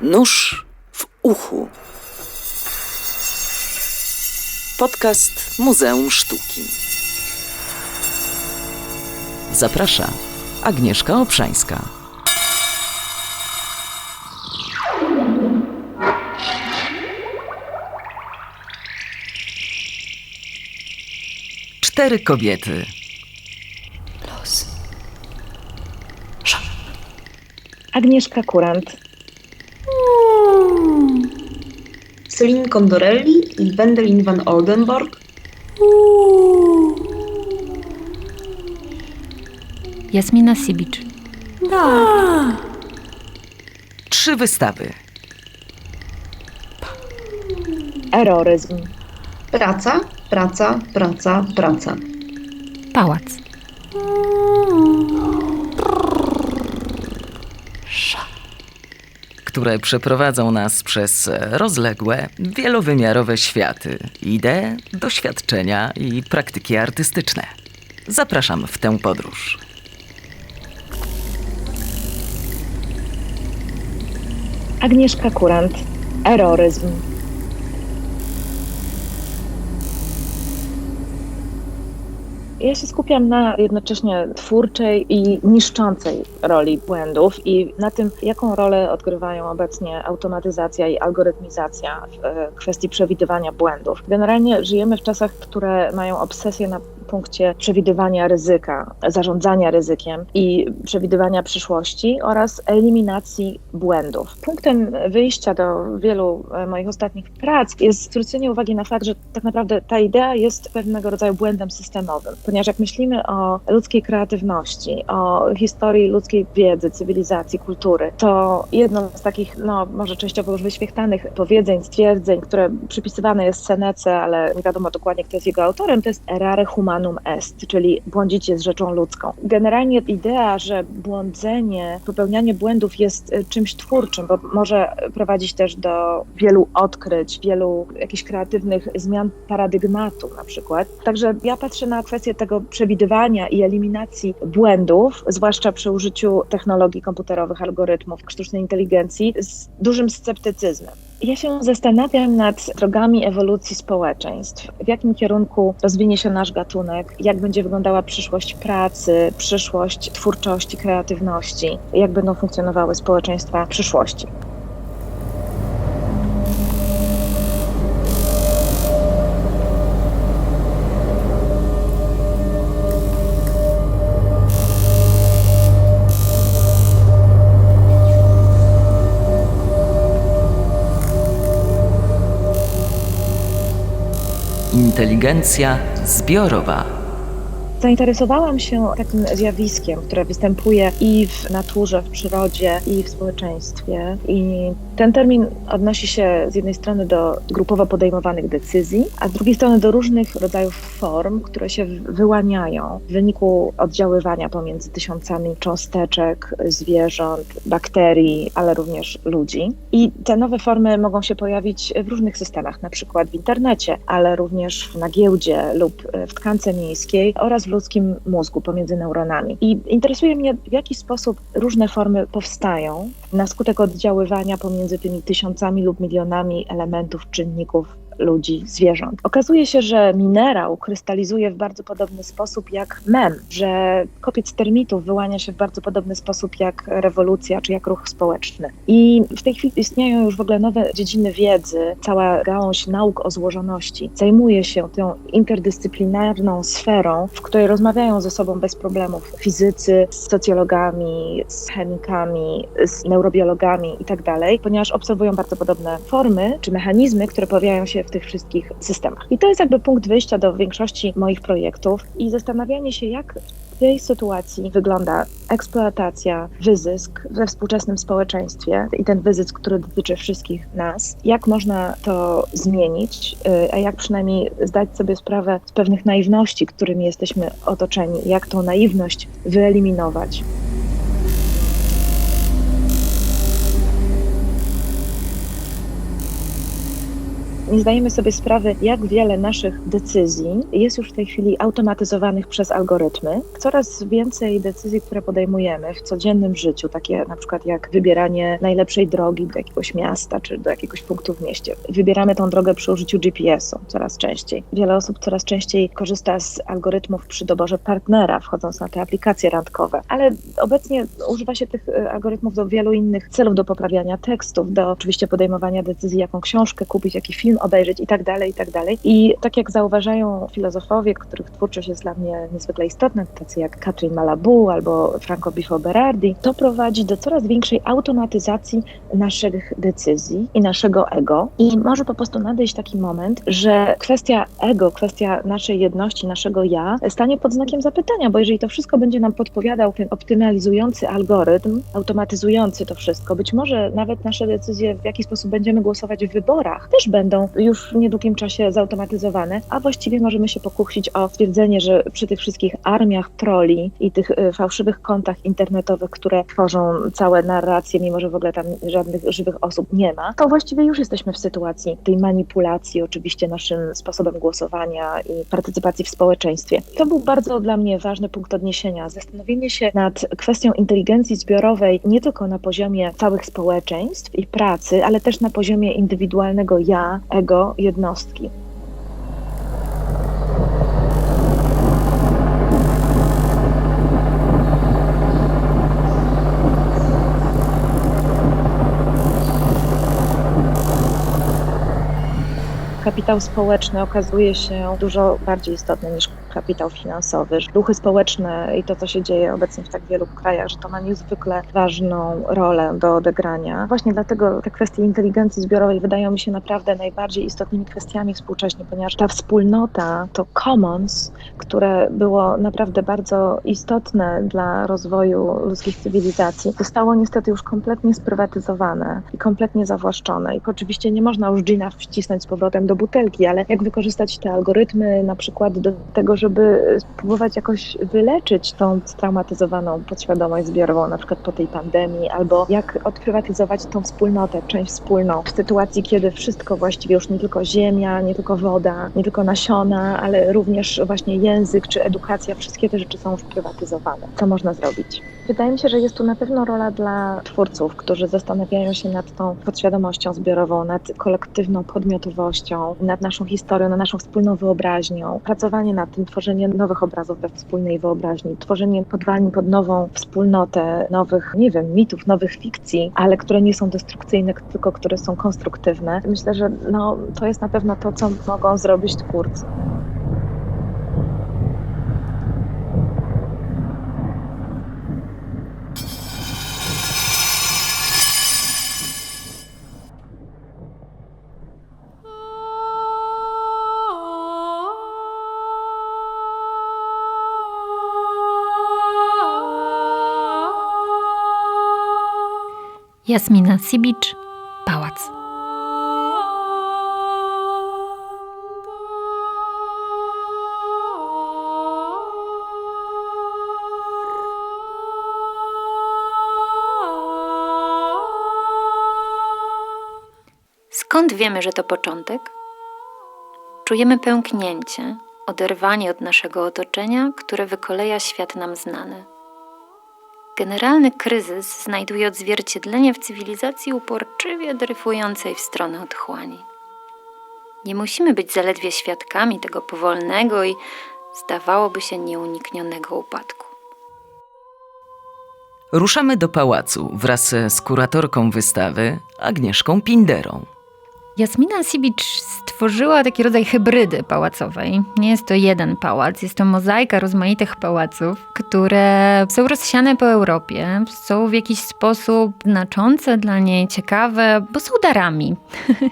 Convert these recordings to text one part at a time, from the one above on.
Nóż w uchu. Podcast Muzeum Sztuki. Zaprasza Agnieszka Obszańska. Cztery kobiety. Agnieszka Kurant. Celine Condorelli i Wendelin van Oldenborg. Jasmina Sibicz. Trzy wystawy. Eroryzm. Praca, praca, praca, praca. Pałac. Które przeprowadzą nas przez rozległe, wielowymiarowe światy, idee, doświadczenia i praktyki artystyczne. Zapraszam w tę podróż. Agnieszka Kurant. Eroryzm. Ja się skupiam na jednocześnie twórczej i niszczącej roli błędów i na tym, jaką rolę odgrywają obecnie automatyzacja i algorytmizacja w e, kwestii przewidywania błędów. Generalnie żyjemy w czasach, które mają obsesję na punkcie przewidywania ryzyka, zarządzania ryzykiem i przewidywania przyszłości oraz eliminacji błędów. Punktem wyjścia do wielu e, moich ostatnich prac jest zwrócenie uwagi na fakt, że tak naprawdę ta idea jest pewnego rodzaju błędem systemowym, ponieważ jak myślimy o ludzkiej kreatywności, o historii ludzkiej wiedzy, cywilizacji, kultury, to jedną z takich, no może częściowo już wyświechtanych powiedzeń, stwierdzeń, które przypisywane jest Senece, ale nie wiadomo dokładnie, kto jest jego autorem, to jest errare humanum est, czyli błądzić jest rzeczą ludzką. Generalnie idea, że błądzenie, popełnianie błędów jest y, czymś twórczym, bo może prowadzić też do wielu odkryć, wielu jakichś kreatywnych zmian paradygmatu na przykład. Także ja patrzę na kwestię tego przewidywania i eliminacji błędów, zwłaszcza przy użyciu technologii komputerowych, algorytmów, sztucznej inteligencji, z dużym sceptycyzmem. Ja się zastanawiam nad drogami ewolucji społeczeństw. W jakim kierunku rozwinie się nasz gatunek, jak będzie wyglądała przyszłość pracy, przyszłość twórczości, kreatywności, jak będą funkcjonowały społeczeństwa przyszłości. Inteligencja zbiorowa. Zainteresowałam się takim zjawiskiem, które występuje i w naturze, w przyrodzie, i w społeczeństwie. I ten termin odnosi się z jednej strony do grupowo podejmowanych decyzji, a z drugiej strony do różnych rodzajów form, które się wyłaniają w wyniku oddziaływania pomiędzy tysiącami cząsteczek, zwierząt, bakterii, ale również ludzi. I te nowe formy mogą się pojawić w różnych systemach, na przykład w internecie, ale również na giełdzie lub w tkance miejskiej oraz w ludzkim mózgu pomiędzy neuronami. I interesuje mnie, w jaki sposób różne formy powstają na skutek oddziaływania pomiędzy tymi tysiącami lub milionami elementów, czynników ludzi, zwierząt. Okazuje się, że minerał krystalizuje w bardzo podobny sposób jak mem, że kopiec termitów wyłania się w bardzo podobny sposób jak rewolucja czy jak ruch społeczny. I w tej chwili istnieją już w ogóle nowe dziedziny wiedzy, cała gałąź nauk o złożoności zajmuje się tą interdyscyplinarną sferą, w której rozmawiają ze sobą bez problemów fizycy z socjologami, z chemikami, z neurobiologami itd., ponieważ obserwują bardzo podobne formy czy mechanizmy, które pojawiają się w tych wszystkich systemach. I to jest jakby punkt wyjścia do większości moich projektów i zastanawianie się, jak w tej sytuacji wygląda eksploatacja, wyzysk we współczesnym społeczeństwie i ten wyzysk, który dotyczy wszystkich nas, jak można to zmienić, a jak przynajmniej zdać sobie sprawę z pewnych naiwności, którymi jesteśmy otoczeni, jak tą naiwność wyeliminować. Nie zdajemy sobie sprawy, jak wiele naszych decyzji jest już w tej chwili automatyzowanych przez algorytmy. Coraz więcej decyzji, które podejmujemy w codziennym życiu, takie na przykład jak wybieranie najlepszej drogi do jakiegoś miasta czy do jakiegoś punktu w mieście. Wybieramy tą drogę przy użyciu GPS-u coraz częściej. Wiele osób coraz częściej korzysta z algorytmów przy doborze partnera, wchodząc na te aplikacje randkowe, ale obecnie używa się tych e, algorytmów do wielu innych celów, do poprawiania tekstów, do oczywiście podejmowania decyzji, jaką książkę kupić, jaki film obejrzeć i tak dalej, i tak dalej. I tak jak zauważają filozofowie, których twórczość jest dla mnie niezwykle istotna, tacy jak Katrin Malabou albo Franco Bifo Berardi, to prowadzi do coraz większej automatyzacji naszych decyzji i naszego ego. I może po prostu nadejść taki moment, że kwestia ego, kwestia naszej jedności, naszego ja stanie pod znakiem zapytania, bo jeżeli to wszystko będzie nam podpowiadał ten optymalizujący algorytm, automatyzujący to wszystko, być może nawet nasze decyzje, w jaki sposób będziemy głosować w wyborach, też będą już w niedługim czasie zautomatyzowane, a właściwie możemy się pokusić o stwierdzenie, że przy tych wszystkich armiach troli i tych y, fałszywych kontach internetowych, które tworzą całe narracje, mimo że w ogóle tam żadnych żywych osób nie ma, to właściwie już jesteśmy w sytuacji tej manipulacji, oczywiście naszym sposobem głosowania i partycypacji w społeczeństwie. To był bardzo dla mnie ważny punkt odniesienia. Zastanowienie się nad kwestią inteligencji zbiorowej nie tylko na poziomie całych społeczeństw i pracy, ale też na poziomie indywidualnego ja, ego jednostki. kapitał społeczny okazuje się dużo bardziej istotny niż kapitał finansowy. Ruchy społeczne i to, co się dzieje obecnie w tak wielu krajach, że to ma niezwykle ważną rolę do odegrania. Właśnie dlatego te kwestie inteligencji zbiorowej wydają mi się naprawdę najbardziej istotnymi kwestiami współcześnie, ponieważ ta wspólnota, to commons, które było naprawdę bardzo istotne dla rozwoju ludzkich cywilizacji, zostało niestety już kompletnie sprywatyzowane i kompletnie zawłaszczone. I oczywiście nie można już gina wcisnąć z powrotem do butelki, ale jak wykorzystać te algorytmy na przykład do tego, żeby spróbować jakoś wyleczyć tą straumatyzowaną podświadomość zbiorową, na przykład po tej pandemii, albo jak odprywatyzować tą wspólnotę, część wspólną, w sytuacji, kiedy wszystko właściwie już nie tylko ziemia, nie tylko woda, nie tylko nasiona, ale również właśnie język czy edukacja, wszystkie te rzeczy są już prywatyzowane. Co można zrobić? Wydaje mi się, że jest tu na pewno rola dla twórców, którzy zastanawiają się nad tą podświadomością zbiorową, nad kolektywną podmiotowością, nad naszą historią, nad naszą wspólną wyobraźnią. Pracowanie nad tym, tworzenie nowych obrazów we wspólnej wyobraźni, tworzenie podwalin pod nową wspólnotę, nowych, nie wiem, mitów, nowych fikcji, ale które nie są destrukcyjne, tylko które są konstruktywne. Myślę, że no, to jest na pewno to, co mogą zrobić twórcy. Jasmina Sibicz, Pałac. Skąd wiemy, że to początek? Czujemy pęknięcie, oderwanie od naszego otoczenia, które wykoleja świat nam znany. Generalny kryzys znajduje odzwierciedlenie w cywilizacji uporczywie dryfującej w stronę otchłani. Nie musimy być zaledwie świadkami tego powolnego i zdawałoby się nieuniknionego upadku. Ruszamy do pałacu wraz z kuratorką wystawy Agnieszką Pinderą. Jasmina Sibicz stworzyła taki rodzaj hybrydy pałacowej. Nie jest to jeden pałac, jest to mozaika rozmaitych pałaców, które są rozsiane po Europie, są w jakiś sposób znaczące dla niej, ciekawe, bo są darami.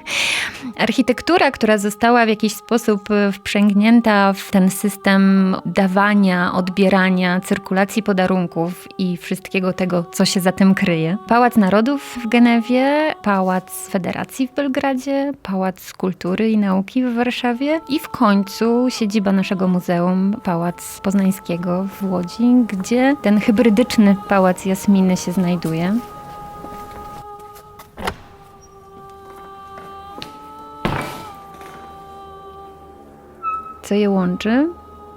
Architektura, która została w jakiś sposób wprzęgnięta w ten system dawania, odbierania, cyrkulacji podarunków i wszystkiego tego, co się za tym kryje. Pałac Narodów w Genewie, Pałac Federacji w Belgradzie, Pałac Kultury i Nauki w Warszawie i w końcu siedziba naszego muzeum, Pałac Poznańskiego w Łodzi, gdzie ten hybrydyczny Pałac Jasminy się znajduje. Co je łączy?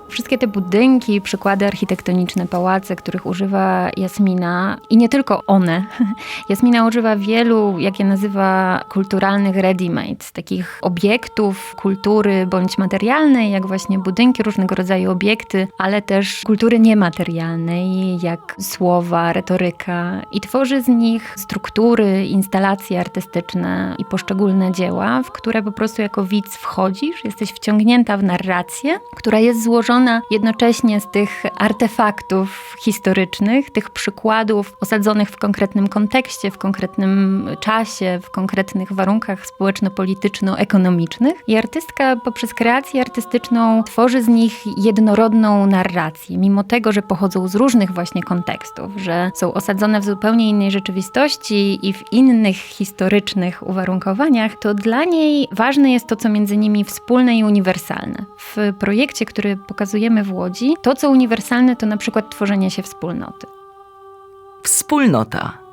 Wszystkie te budynki, przykłady architektoniczne, pałace, których używa Jasmina i nie tylko one. Jasmina używa wielu, jak je nazywa, kulturalnych ready-mades, takich obiektów kultury bądź materialnej, jak właśnie budynki, różnego rodzaju obiekty, ale też kultury niematerialnej, jak słowa, retoryka i tworzy z nich struktury, instalacje artystyczne i poszczególne dzieła, w które po prostu jako widz wchodzisz, jesteś wciągnięta w narrację, która jest złożona jednocześnie z tych artefaktów historycznych, tych przykładów osadzonych w konkretnym kontekście, w konkretnym czasie, w konkretnych warunkach społeczno-polityczno-ekonomicznych. I artystka poprzez kreację artystyczną tworzy z nich jednorodną narrację, mimo tego, że pochodzą z różnych właśnie kontekstów, że są osadzone w zupełnie innej rzeczywistości i w innych historycznych uwarunkowaniach, to dla niej ważne jest to, co między nimi wspólne i uniwersalne. W projekcie, który pokazujemy w Łodzi, to, co uniwersalne, to na przykład tworzenie się wspólnoty. Wspólnota.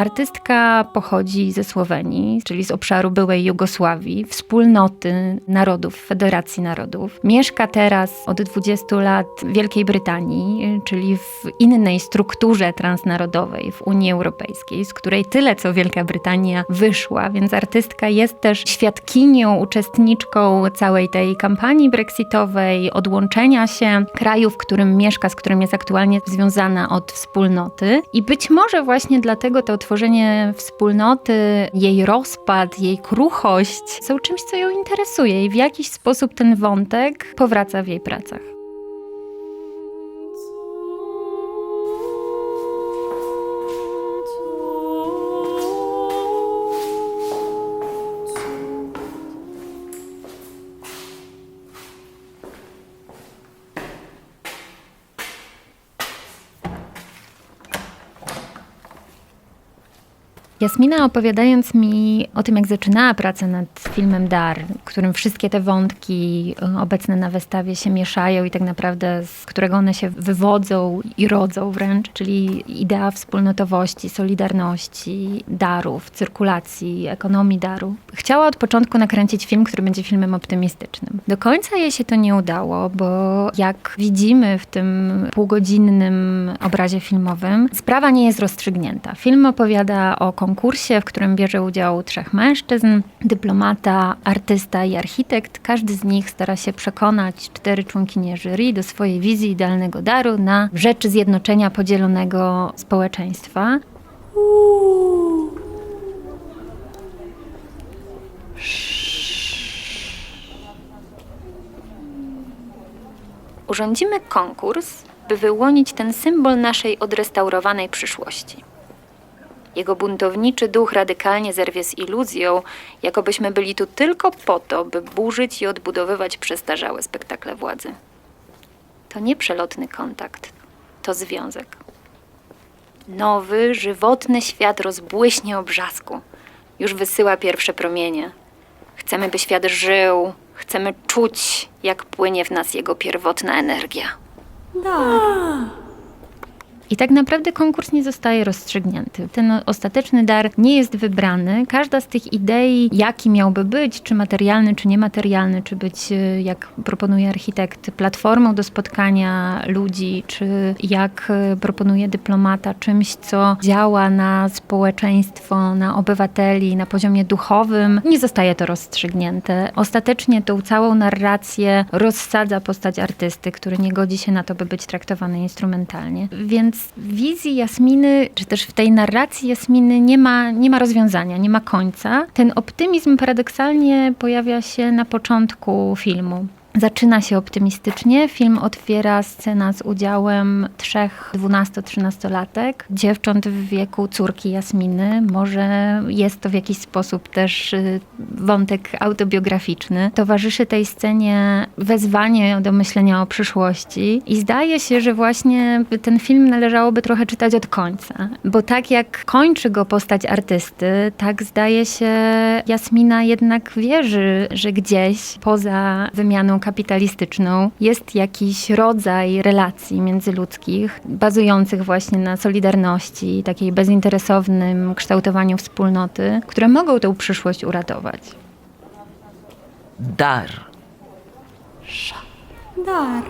Artystka pochodzi ze Słowenii, czyli z obszaru byłej Jugosławii, wspólnoty narodów, Federacji Narodów. Mieszka teraz od 20 lat w Wielkiej Brytanii, czyli w innej strukturze transnarodowej w Unii Europejskiej, z której tyle co Wielka Brytania wyszła, więc artystka jest też świadkinią, uczestniczką całej tej kampanii brexitowej, odłączenia się kraju, w którym mieszka, z którym jest aktualnie związana od wspólnoty. I być może właśnie dlatego to tworzenie wspólnoty, jej rozpad, jej kruchość są czymś, co ją interesuje i w jakiś sposób ten wątek powraca w jej pracach. Jasmina opowiadając mi o tym, jak zaczynała pracę nad filmem Dar, którym wszystkie te wątki y, obecne na wystawie się mieszają i tak naprawdę z którego one się wywodzą i rodzą wręcz, czyli idea wspólnotowości, solidarności, darów, cyrkulacji, ekonomii daru. Chciała od początku nakręcić film, który będzie filmem optymistycznym. Do końca jej się to nie udało, bo jak widzimy w tym półgodzinnym obrazie filmowym, sprawa nie jest rozstrzygnięta. Film opowiada o konkursie, w którym bierze udział trzech mężczyzn, dyplomata, artysta i architekt. Każdy z nich stara się przekonać cztery członkinie jury do swojej wizji idealnego daru na rzeczy zjednoczenia podzielonego społeczeństwa. Urządzimy konkurs, by wyłonić ten symbol naszej odrestaurowanej przyszłości. Jego buntowniczy duch radykalnie zerwie z iluzją, jakobyśmy byli tu tylko po to, by burzyć i odbudowywać przestarzałe spektakle władzy. To nie przelotny kontakt, to związek. Nowy, żywotny świat rozbłyśnie o brzasku. Już wysyła pierwsze promienie. Chcemy, by świat żył, chcemy czuć, jak płynie w nas jego pierwotna energia. I tak naprawdę konkurs nie zostaje rozstrzygnięty. Ten ostateczny dar nie jest wybrany. Każda z tych idei, jaki miałby być, czy materialny, czy niematerialny, czy być, y, jak proponuje architekt, platformą do spotkania ludzi, czy jak y, proponuje dyplomata, czymś, co działa na społeczeństwo, na obywateli, na poziomie duchowym, nie zostaje to rozstrzygnięte. Ostatecznie tą całą narrację rozsadza postać artysty, który nie godzi się na to, by być traktowany instrumentalnie. Więc w wizji Jasminy, czy też w tej narracji Jasminy nie ma, nie ma rozwiązania, nie ma końca. Ten optymizm paradoksalnie pojawia się na początku filmu. Zaczyna się optymistycznie. Film otwiera scena z udziałem trzech 12-13-latek, dziewcząt w wieku córki Jasminy. Może jest to w jakiś sposób też y, wątek autobiograficzny. Towarzyszy tej scenie wezwanie do myślenia o przyszłości i zdaje się, że właśnie ten film należałoby trochę czytać od końca, bo tak jak kończy go postać artysty, tak zdaje się Jasmina jednak wierzy, że gdzieś poza wymianą kapitalistyczną jest jakiś rodzaj relacji międzyludzkich, bazujących właśnie na solidarności, takiej bezinteresownym kształtowaniu wspólnoty, które mogą tę przyszłość uratować. dar. Dar.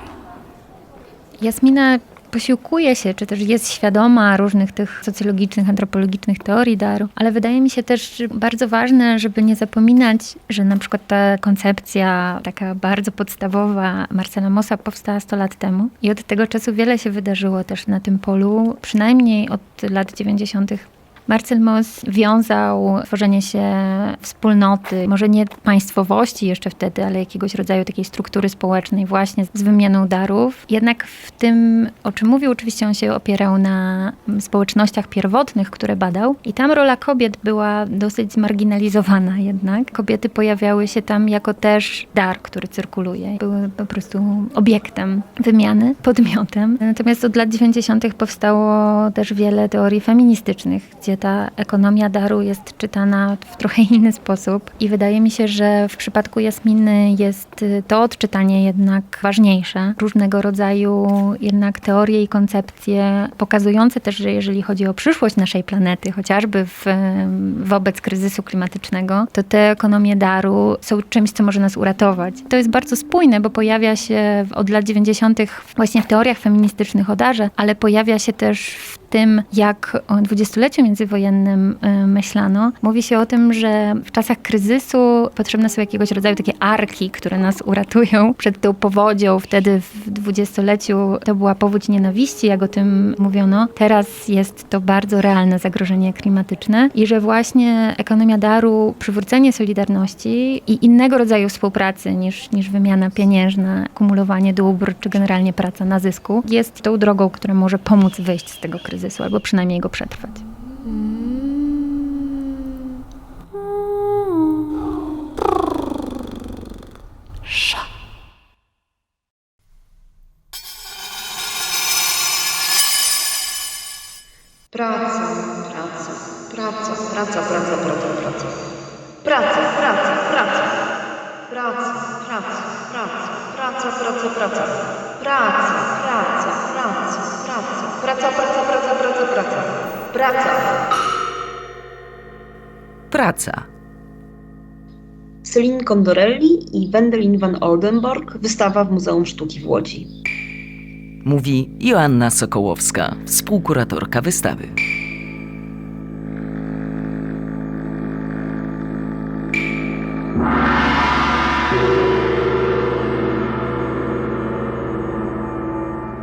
Jasmina posiłkuje się, czy też jest świadoma różnych tych socjologicznych, antropologicznych teorii daru, ale wydaje mi się też bardzo ważne, żeby nie zapominać, że na przykład ta koncepcja taka bardzo podstawowa Marcela Mossa powstała 100 lat temu i od tego czasu wiele się wydarzyło też na tym polu, przynajmniej od lat 90. Marcel Moss wiązał tworzenie się wspólnoty, może nie państwowości jeszcze wtedy, ale jakiegoś rodzaju takiej struktury społecznej właśnie z wymianą darów. Jednak w tym, o czym mówił, oczywiście on się opierał na społecznościach pierwotnych, które badał i tam rola kobiet była dosyć zmarginalizowana jednak. Kobiety pojawiały się tam jako też dar, który cyrkuluje. Były po prostu obiektem wymiany, podmiotem. Natomiast od lat 90. powstało też wiele teorii feministycznych, gdzie ta ekonomia daru jest czytana w trochę inny sposób i wydaje mi się, że w przypadku Jasminy jest y, to odczytanie jednak ważniejsze. Różnego rodzaju jednak teorie i koncepcje pokazujące też, że jeżeli chodzi o przyszłość naszej planety, chociażby w, wobec kryzysu klimatycznego, to te ekonomie daru są czymś, co może nas uratować. To jest bardzo spójne, bo pojawia się od lat 90. właśnie w teoriach feministycznych o darze, ale pojawia się też w tym, jak o dwudziestoleciu międzywojennym y, myślano. Mówi się o tym, że w czasach kryzysu potrzebne są jakiegoś rodzaju takie arki, które nas uratują przed tą powodzią. Wtedy w dwudziestoleciu to była powódź nienawiści, jak o tym mówiono. Teraz jest to bardzo realne zagrożenie klimatyczne i że właśnie ekonomia daru, przywrócenie solidarności i innego rodzaju współpracy niż, niż wymiana pieniężna, kumulowanie dóbr czy generalnie praca na zysku jest tą drogą, która może pomóc wyjść z tego kryzysu albo przynajmniej go przetrwać. Praca. Praca. Celine Condorelli i Wendelin van Oldenborg. Wystawa w Muzeum Sztuki w Łodzi. Mówi Joanna Sokołowska, współkuratorka wystawy.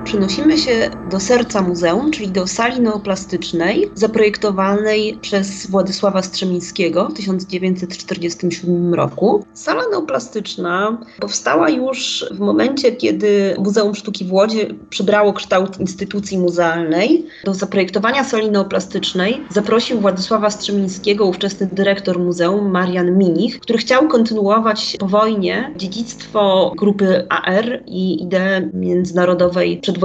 Przenosimy się do serca muzeum, czyli do sali neoplastycznej, zaprojektowanej przez Władysława Strzemińskiego w 1947 roku. Sala neoplastyczna powstała już w momencie, kiedy Muzeum Sztuki w Łodzi przybrało kształt instytucji muzealnej. Do zaprojektowania sali neoplastycznej zaprosił Władysława Strzemińskiego ówczesny dyrektor muzeum Marian Minich, który chciał kontynuować po wojnie dziedzictwo grupy AR i ideę międzynarodowej przedwojennej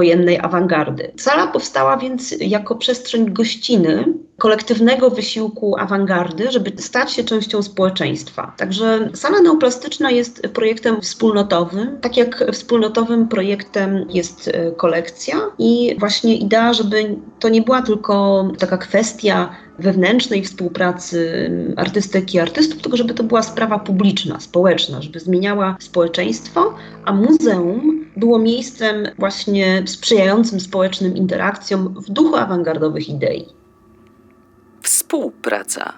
awangardy. Sala powstała więc jako przestrzeń gościny, kolektywnego wysiłku awangardy, żeby stać się częścią społeczeństwa. Także sala neoplastyczna jest projektem wspólnotowym, tak jak wspólnotowym projektem jest e, kolekcja i właśnie idea, żeby to nie była tylko taka kwestia wewnętrznej współpracy artystyki i artystów, tylko żeby to była sprawa publiczna, społeczna, żeby zmieniała społeczeństwo, a muzeum było miejscem właśnie sprzyjającym społecznym interakcjom w duchu awangardowych idei. Współpraca.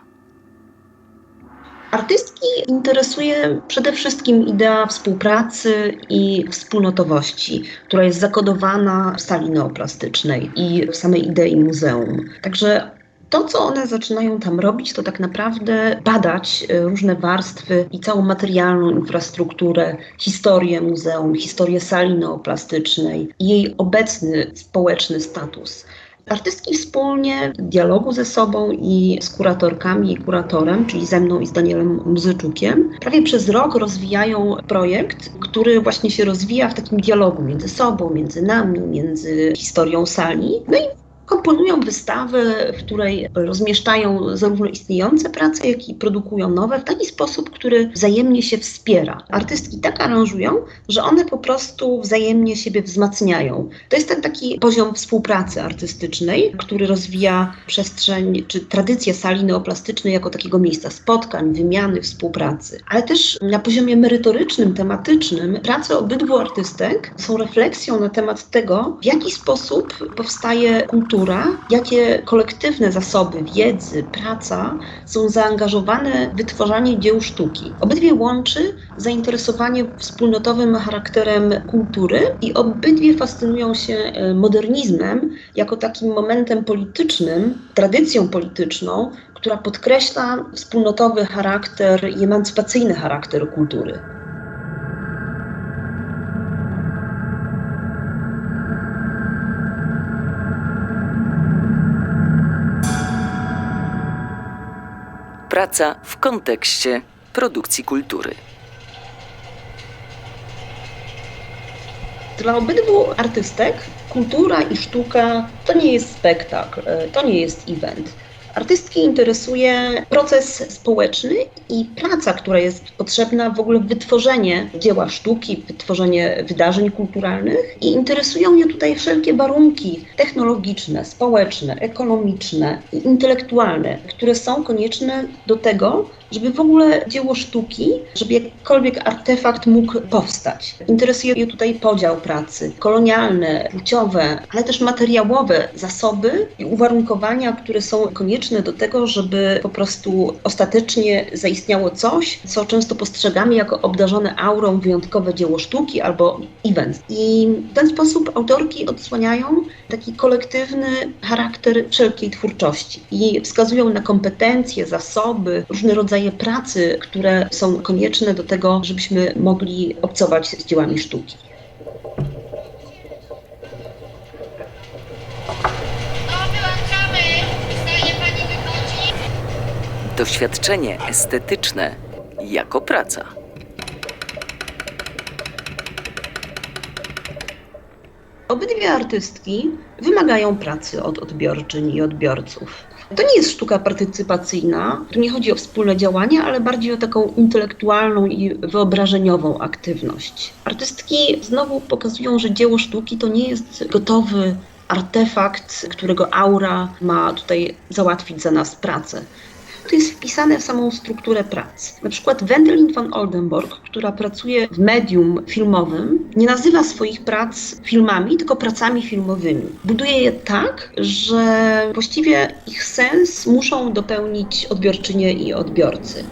Artystki interesuje przede wszystkim idea współpracy i wspólnotowości, która jest zakodowana w sali neoplastycznej i w samej idei muzeum. Także to, co one zaczynają tam robić, to tak naprawdę badać e, różne warstwy i całą materialną infrastrukturę, historię muzeum, historię sali neoplastycznej jej obecny społeczny status. Artystki wspólnie w dialogu ze sobą i z kuratorkami i kuratorem, czyli ze mną i z Danielem Muzyczukiem, prawie przez rok rozwijają projekt, który właśnie się rozwija w takim dialogu między sobą, między nami, między historią sali. No i komponują wystawę, w której rozmieszczają zarówno istniejące prace, jak i produkują nowe w taki sposób, który wzajemnie się wspiera. Artystki tak aranżują, że one po prostu wzajemnie siebie wzmacniają. To jest ten taki poziom współpracy artystycznej, który rozwija przestrzeń czy tradycję sali neoplastycznej jako takiego miejsca spotkań, wymiany, współpracy. Ale też na poziomie merytorycznym, tematycznym prace obydwu artystek są refleksją na temat tego, w jaki sposób powstaje kultura, jakie kolektywne zasoby wiedzy, praca są zaangażowane w wytwarzanie dzieł sztuki. Obydwie łączy zainteresowanie wspólnotowym charakterem kultury i obydwie fascynują się e, modernizmem jako takim momentem politycznym, tradycją polityczną, która podkreśla wspólnotowy charakter i emancypacyjny charakter kultury. Praca w kontekście produkcji kultury. Dla obydwu artystek kultura i sztuka to nie jest spektakl, e, to nie jest event. Artystki interesuje proces społeczny i praca, która jest potrzebna w ogóle wytworzenie dzieła sztuki, wytworzenie wydarzeń kulturalnych. I interesują mnie tutaj wszelkie warunki technologiczne, społeczne, ekonomiczne i intelektualne, które są konieczne do tego, żeby w ogóle dzieło sztuki, żeby jakikolwiek artefakt mógł powstać. Interesuje mnie tutaj podział pracy, kolonialne, płciowe, ale też materiałowe zasoby i uwarunkowania, które są konieczne do tego, żeby po prostu ostatecznie zaistniało coś, co często postrzegamy jako obdarzone aurą wyjątkowe dzieło sztuki albo event. I w ten sposób autorki odsłaniają taki kolektywny charakter wszelkiej twórczości i wskazują na kompetencje, zasoby, różne rodzaje pracy, które są konieczne do tego, żebyśmy mogli obcować z dziełami sztuki. Doświadczenie estetyczne jako praca. Obydwie artystki wymagają pracy od odbiorczyń i odbiorców. To nie jest sztuka partycypacyjna, tu nie chodzi o wspólne działanie, ale bardziej o taką intelektualną i wyobrażeniową aktywność. Artystki znowu pokazują, że dzieło sztuki to nie jest gotowy artefakt, którego aura ma tutaj załatwić za nas pracę. To jest wpisane w samą strukturę pracy. Na przykład Wendelin van Oldenborg, która pracuje w medium filmowym, nie nazywa swoich prac filmami, tylko pracami filmowymi. Buduje je tak, że właściwie ich sens muszą dopełnić odbiorczynie i odbiorcy.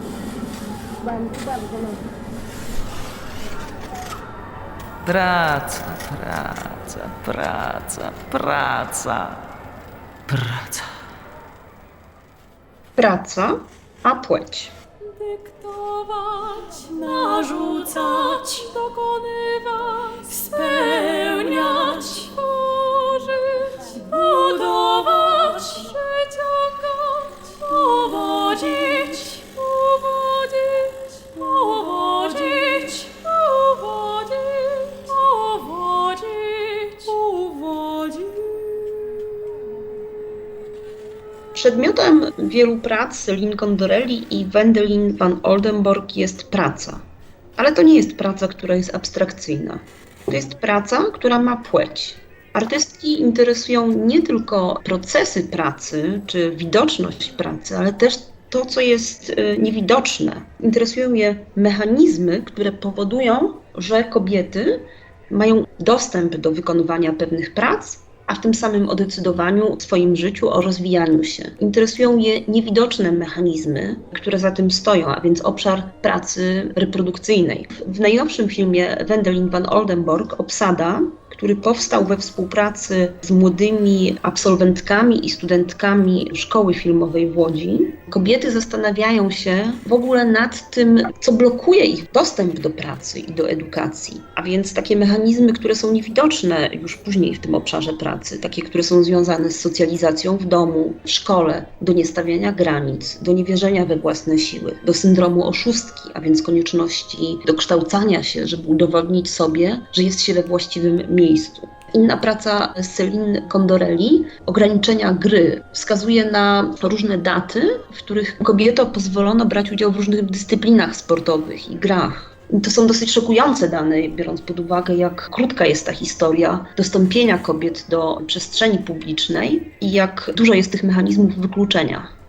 Praca, praca, praca, praca, praca. Praca, a płeć. Dyktować, narzucać, dokonywać, spełniać, tworzyć, budować, przeciągać, Przedmiotem wielu prac Lincoln Dorelli i Wendelin van Oldenborg jest praca. Ale to nie jest praca, która jest abstrakcyjna. To jest praca, która ma płeć. Artystki interesują nie tylko procesy pracy czy widoczność pracy, ale też to, co jest y, niewidoczne. Interesują je mechanizmy, które powodują, że kobiety mają dostęp do wykonywania pewnych prac, a w tym samym o decydowaniu w swoim życiu, o rozwijaniu się. Interesują je niewidoczne mechanizmy, które za tym stoją, a więc obszar pracy reprodukcyjnej. W najnowszym filmie Wendelin van Oldenborg Obsada który powstał we współpracy z młodymi absolwentkami i studentkami szkoły filmowej w Łodzi. Kobiety zastanawiają się w ogóle nad tym, co blokuje ich dostęp do pracy i do edukacji. A więc takie mechanizmy, które są niewidoczne już później w tym obszarze pracy, takie, które są związane z socjalizacją w domu, w szkole, do niestawiania granic, do niewierzenia we własne siły, do syndromu oszustki, a więc konieczności dokształcania się, żeby udowodnić sobie, że jest się we właściwym miejscu. Inna praca Celine Condorelli, ograniczenia gry, wskazuje na różne daty, w których kobietom pozwolono brać udział w różnych dyscyplinach sportowych i grach. To są dosyć szokujące dane, biorąc pod uwagę, jak krótka jest ta historia dostąpienia kobiet do przestrzeni publicznej i jak dużo jest tych mechanizmów wykluczenia.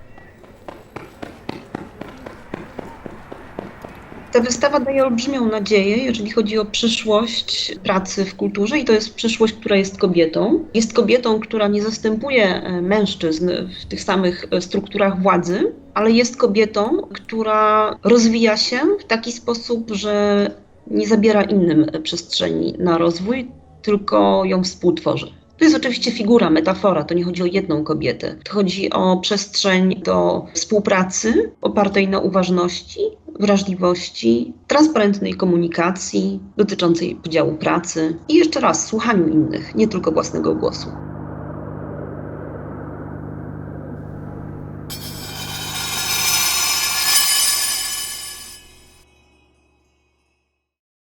Ta wystawa daje olbrzymią nadzieję, jeżeli chodzi o przyszłość pracy w kulturze, i to jest przyszłość, która jest kobietą. Jest kobietą, która nie zastępuje e, mężczyzn w tych samych e, strukturach władzy, ale jest kobietą, która rozwija się w taki sposób, że nie zabiera innym e, przestrzeni na rozwój, tylko ją współtworzy. To jest oczywiście figura, metafora, to nie chodzi o jedną kobietę. To chodzi o przestrzeń do współpracy opartej na uważności, wrażliwości, transparentnej komunikacji dotyczącej podziału pracy i jeszcze raz słuchaniu innych, nie tylko własnego głosu.